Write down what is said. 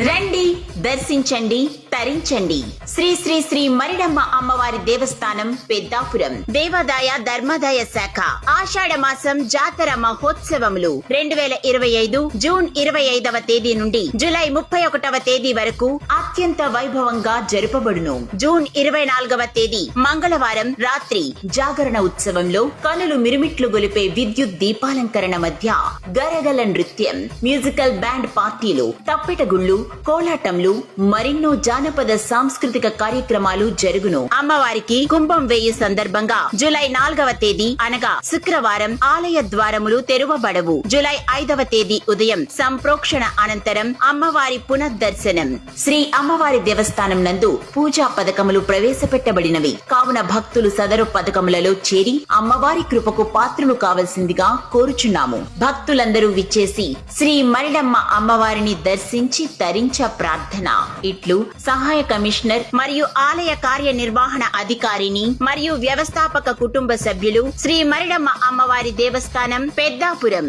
రండి దర్శించండి. తరించండి. శ్రీ శ్రీ శ్రీ మరిడమ్మ అమ్మవారి దేవస్థానం పెద్దాపురం. దేవాదాయ ధర్మాదాయ శాఖ. ఆషాఢ మాసం జాతర మహోత్సవములు. రెండు వేల ఇరవై ఐదు జూన్ ఇరవై ఐదవ తేదీ నుండి జూలై ముప్పై ఒకటవ తేదీ వరకు అత్యంత వైభవంగా జరుపబడును. జూన్ ఇరవై నాలుగవ తేదీ మంగళవారం రాత్రి జాగరణ ఉత్సవంలో కనులు మిరుమిట్లు గొలిపే విద్యుత్ దీపాలంకరణ మధ్య గరగల నృత్యం మ్యూజికల్ బ్యాండ్ పార్టీలు తప్పెటగుళ్ళు కోలాటంలు జాన జానపద సాంస్కృతిక కార్యక్రమాలు జరుగును. అమ్మవారికి కుంభం వేయి సందర్భంగా జులై నాలుగవ తేదీ అనగా శుక్రవారం ఆలయ ద్వారములు తెరవబడవు. జులై ఐదవ తేదీ ఉదయం సంప్రోక్షణ అనంతరం అమ్మవారి పునర్దర్శనం. శ్రీ అమ్మవారి దేవస్థానం నందు పూజా పథకములు ప్రవేశపెట్టబడినవి. కావున భక్తులు సదరు పథకములలో చేరి అమ్మవారి కృపకు పాత్రులు కావలసిందిగా కోరుచున్నాము. భక్తులందరూ విచ్చేసి శ్రీ మరిడమ్మ అమ్మవారిని దర్శించి తరించ ప్రార్థన. ఇట్లు సహాయ కమిషనర్ మరియు ఆలయ కార్యనిర్వహణ అధికారిని మరియు వ్యవస్థాపక కుటుంబ సభ్యులు శ్రీ మరిడమ్మ అమ్మవారి దేవస్థానం పెద్దాపురం.